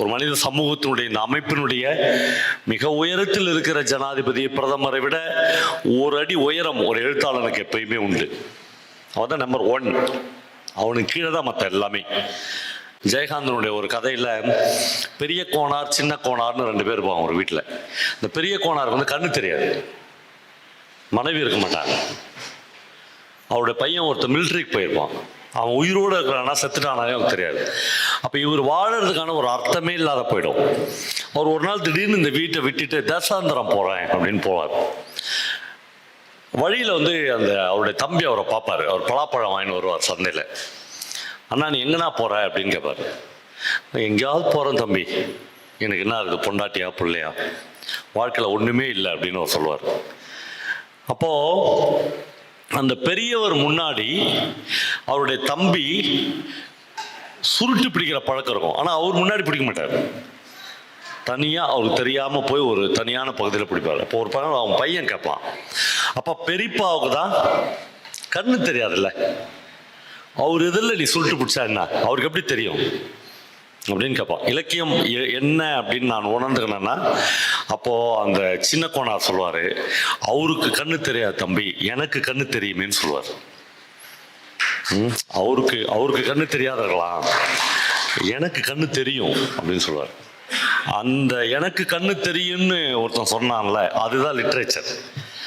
ஒரு மனித சமூகத்தினுடைய இந்த அமைப்பினுடைய மிக உயரத்தில் இருக்கிற ஜனாதிபதி பிரதமரை விட ஒரு அடி உயரம் ஒரு எழுத்தாளனுக்கு எப்பயுமே உண்டு. அவன் தான் நம்பர் ஒன் அவனுக்கு கீழே தான் மற்ற எல்லாமே. ஜெயகாந்தனுடைய ஒரு கதையில் பெரிய கோணார் சின்ன கோணார்னு ரெண்டு பேர் இருப்பாங்க ஒரு வீட்டில் இந்த பெரிய கோணாருக்கு வந்து கண்ணு தெரியாது. மனைவி இருக்க மாட்டாங்க. அவருடைய பையன் ஒருத்தர் மிலிட்ரிக்கு போயிருப்பான். அவன் உயிரோடு இருக்கிறானா செத்துட்டானாலே அவனுக்கு தெரியாது. அப்போ இவர் வாழறதுக்கான ஒரு அர்த்தமே இல்லாத போயிடும். அவர் ஒரு நாள் திடீர்னு இந்த வீட்டை விட்டுட்டு தசாந்தரம் போகிறேன் அப்படின்னு போவார். வழியில் வந்து அந்த அவருடைய தம்பி அவரை பார்ப்பாரு. அவர் பலாப்பழம் வாங்கின்னு வருவார் சந்தையில். அண்ணா நீ எங்கண்ணா போகிற அப்படின்னு கேட்பார் எங்கேயாவது போகிறேன் தம்பி. எனக்கு என்ன இருக்குது பொண்டாட்டியா பிள்ளையா? வாழ்க்கையில் ஒன்றுமே இல்லை அப்படின்னு அவர் சொல்லுவார். அப்போது அந்த பெரியவர் முன்னாடி அவருடைய தம்பி சுருட்டு பிடிக்கிற பழக்கம் இருக்கும். ஆனால் அவர் முன்னாடி பிடிக்க மாட்டார். தனியாக அவருக்கு தெரியாமல் போய் ஒரு தனியான பகுதியில் பிடிப்பார். அப்போ ஒரு பையன் அவன் பையன் கேட்பான் அப்போ பெரியப்பாவுக்கு தான் கண்ணு தெரியாதுல்ல. அவர் இதில் நீ சுருட்டு பிடிச்சா என்ன? அவருக்கு எப்படி தெரியும்? அப்படின்னு கேட்பான் இலக்கியம் எ- என்ன அப்படின்னு நான் உணர்ந்துக்கினேன்னா அப்போது அந்த சின்ன கோனார் சொல்லுவார் அவருக்கு கண்ணு தெரியாது தம்பி எனக்கு கண்ணு தெரியுமேன்னு சொல்லுவார் அவருக்கு அவருக்கு கண்ணு தெரியாதவர்களாம் எனக்கு கண்ணு தெரியும் அப்படின்னு சொல்லுவார். அந்த எனக்கு கண்ணு தெரியும்னு ஒருத்தன் சொன்னான்ல அதுதான் லிட்ரேச்சர்